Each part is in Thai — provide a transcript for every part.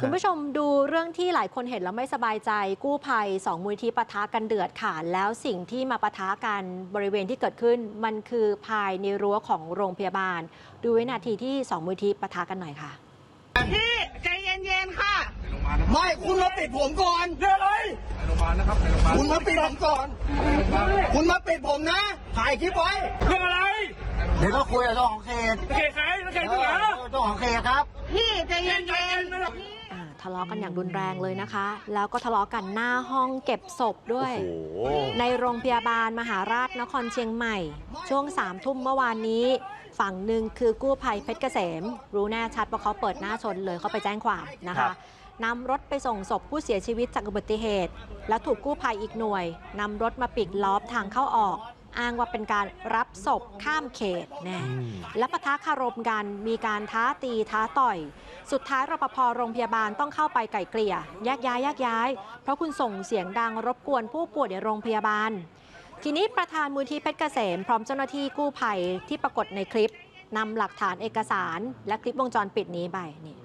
คุณผู้ชมดูเรื่องที่หลายคนเห็นแล้วไม่สบายใจ กู้ภัยสองมูลที่ปะทะกันเดือดค่ะแล้วสิ่งที่มาปะทะกันบริเวณที่เกิดขึ้น มันคือภายในรั้วของโรงพยาบาล ดูวินาทีที่สองมูลที่ปะทะกันหน่อยค่ะพี่ใจเย็นๆค่ะ ไม่คุณมาปิดผมก่อนเรื่องอะไรคุณมาปิดผมก่อน คุณมาปิดผมนะถ่ายคลิปไว้เรื่องอะไรเดี๋ยวก็คุยกับเจ้าของเขตเขตใครเขตที่ไหนเจ้าของเขตครับ พี่ใจเย็นๆนะอ่าทะเลาะกันอย่างรุนแรงเลยนะคะ แล้วก็ทะเลาะกันหน้าห้องเก็บศพด้วย โอ้โหในโรงพยาบาลมหาราชนครเชียงใหม่ ช่วงสามทุ่มเมื่อวานนี้ ฝั่งหนึ่งคือกู้ภัยเพชรเกษม รู้แน่ชัดว่าเขาเปิดหน้าชนเลยเขาไปแจ้งความนะครัคะบ นำรถไปส่งศพผู้เสียชีวิตจากอุบัติเหตุ แล้วถูกกู้ภัยอีกหน่วยนำรถมาปิดล้อมทางเข้าออก อ้างว่าเป็นการรับศพข้ามเขตแน่อืมและปะทะคารมกันมีการท้าตีท้าต่อย สุดท้ายรปภโรงพยาบาลต้องเข้าไปไกล่เกลี่ยแยกย้ายแยกย้าย เพราะคุณส่งเสียงดังรบกวนผู้ป่วยในโรงพยาบาล ทีนี้ประธานมูลที่เพชรเกษม พร้อมเจ้าหน้าที่กู้ภัยที่ปรากฏในคลิปนำหลักฐานเอกสาร และคลิปวงจรปิดนี้ไปนี่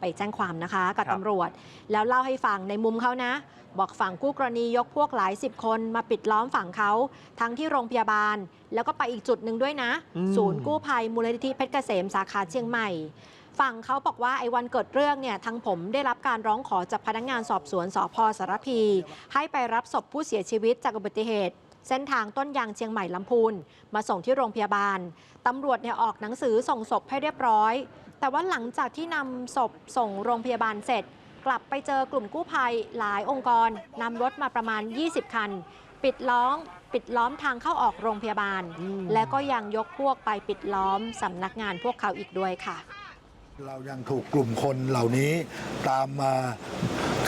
ไปแจ้งความนะคะกับครับตำรวจ แล้วเล่าให้ฟังในมุมเขานะ บอกฝั่งคู่กรณียกพวกหลายสิบคนมาปิดล้อมฝั่งเขาทั้งที่โรงพยาบาล แล้วก็ไปอีกจุดหนึ่งด้วยนะอืมศูนย์กู้ภัยมูลนิธิเพชรเกษมสาขาเชียงใหม่ฝั่งเขาบอกว่าไอ้วันเกิดเรื่องเนี่ยทางผมได้รับการร้องขอจากพนักงานสอบสวนสพสารพี ให้ไปรับศพผู้เสียชีวิตจากอุบัติเหตุ เส้นทางต้นยางเชียงใหม่ลำพูนมาส่งที่โรงพยาบาลตำรวจเนี่ยออกหนังสือส่งศพให้เรียบร้อย แต่ว่าหลังจากที่นำศพส่งโรงพยาบาลเสร็จ กลับไปเจอกลุ่มกู้ภัยหลายองค์กรนำรถมาประมาณ 20 คัน ปิดล้อมปิดล้อมทางเข้าออกโรงพยาบาล และก็ยังยกพวกไปปิดล้อมสำนักงานพวกเขาอีกด้วยค่ะ เรายังถูกกลุ่มคนเหล่านี้ตามมา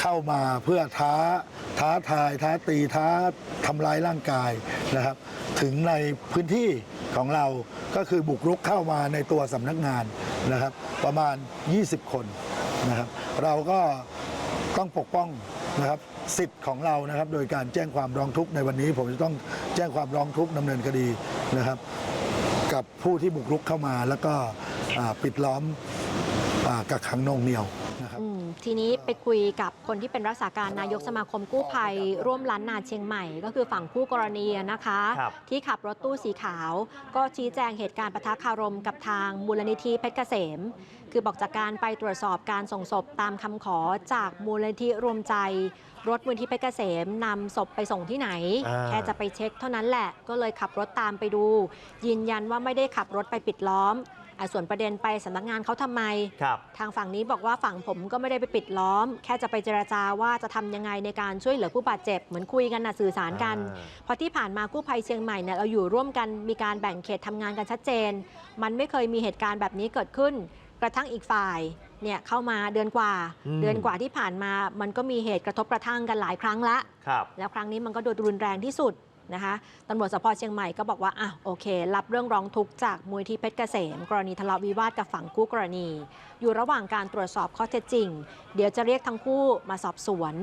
เข้ามาเพื่อท้าท้าทายท้าตีท้าทำร้ายร่างกายนะครับ ถึงในพื้นที่ของเราก็คือบุกรุกเข้ามาในตัวสำนักงาน นะครับประมาณ 20 คนนะครับเราก็ต้องปกป้องนะครับสิทธิ์ของเรานะครับโดยการแจ้งความร้องทุกข์ในวันนี้ ผมจะต้องแจ้งความร้องทุกข์ดำเนินคดีนะครับ กับผู้ที่บุกรุกเข้ามาแล้วก็ปิดล้อม กักขังหนวงเหนียวนะครับ อืมทีนี้ไปคุยกับคนที่เป็นรักษาการนายกสมาคมกู้ภัย ร่วมล้านนาเชียงใหม่ ก็คือฝั่งคู่กรณีนะคะ ครับที่ขับรถตู้สีขาว ก็ชี้แจงเหตุการณ์ปะทะคารมกับทางมูลนิธิเพชรเกษม คือบอกจากการไปตรวจสอบการส่งศพตามคำขอจากมูลนิธิรวมใจ รถมูลนิธิเพชรเกษมนำศพไปส่งที่ไหน อ่า แค่จะไปเช็คเท่านั้นแหละก็เลยขับรถตามไปดู ยืนยันว่าไม่ได้ขับรถไปปิดล้อมอะ ส่วนประเด็นไปสำนักงานเขาทำไมครับทางฝั่งนี้บอกว่าฝั่งผมก็ไม่ได้ไปปิดล้อม แค่จะไปเจราจาว่าจะทำยังไงในการช่วยเหลือผู้บาดเจ็บ เหมือนคุยกันนะสื่อสารกันอ่าเพราะที่ผ่านมากู้ภัยเชียงใหม่เนี่ยเราอยู่ร่วมกันมีการแบ่งเขตทำงานกันชัดเจน มันไม่เคยมีเหตุการณ์แบบนี้เกิดขึ้น กระทั่งอีกฝ่ายเนี่ยเข้ามาเดือนกว่าอืมเดือนกว่าที่ผ่านมา มันก็มีเหตุกระทบกระทั่งกันหลายครั้งละครับแล้วครั้งนี้มันก็โดนรุนแรงที่สุด นะคะตำรวจสพเชียงใหม่ก็บอกว่าอะโอเค รับเรื่องร้องทุกข์จากมูลที่เพชรเกษม กรณีทะเลาะวิวาทกับฝั่งคู่กรณี อยู่ระหว่างการตรวจสอบข้อเท็จจริง เดี๋ยวจะเรียกทั้งคู่มาสอบสวน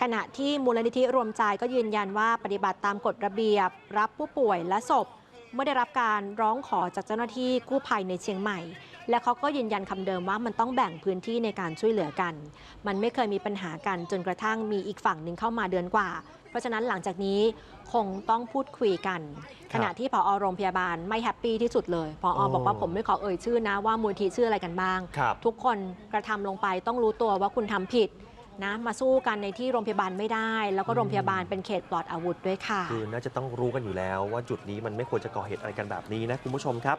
ขณะที่มูลนิธิรวมใจก็ยืนยันว่าปฏิบัติตามกฎระเบียบ รับผู้ป่วยและศพ เมื่อได้รับการร้องขอจากเจ้าหน้าที่กู้ภัยในเชียงใหม่ และเขาก็ยืนยันคำเดิมว่ามันต้องแบ่งพื้นที่ในการช่วยเหลือกัน มันไม่เคยมีปัญหากันจนกระทั่งมีอีกฝั่งหนึ่งเข้ามาเดือนกว่า เพราะฉะนั้นหลังจากนี้คงต้องพูดคุยกันครับขณะที่ผอโรงพยาบาลไม่แฮปปี้ที่สุดเลยผอโอ้บอกว่าผมไม่ขอเอ่ยชื่อนะว่ามูลทีชื่ออะไรกันบ้างครับทุกคนกระทำลงไปต้องรู้ตัวว่าคุณทำผิด นะมาสู้กันในที่โรงพยาบาลไม่ได้ แล้วก็โรงพยาบาลเป็นเขตปลอดอาวุธด้วยค่ะ คือน่าจะต้องรู้กันอยู่แล้วว่าจุดนี้มันไม่ควรจะก่อเหตุอะไรกันแบบนี้นะคุณผู้ชมครับ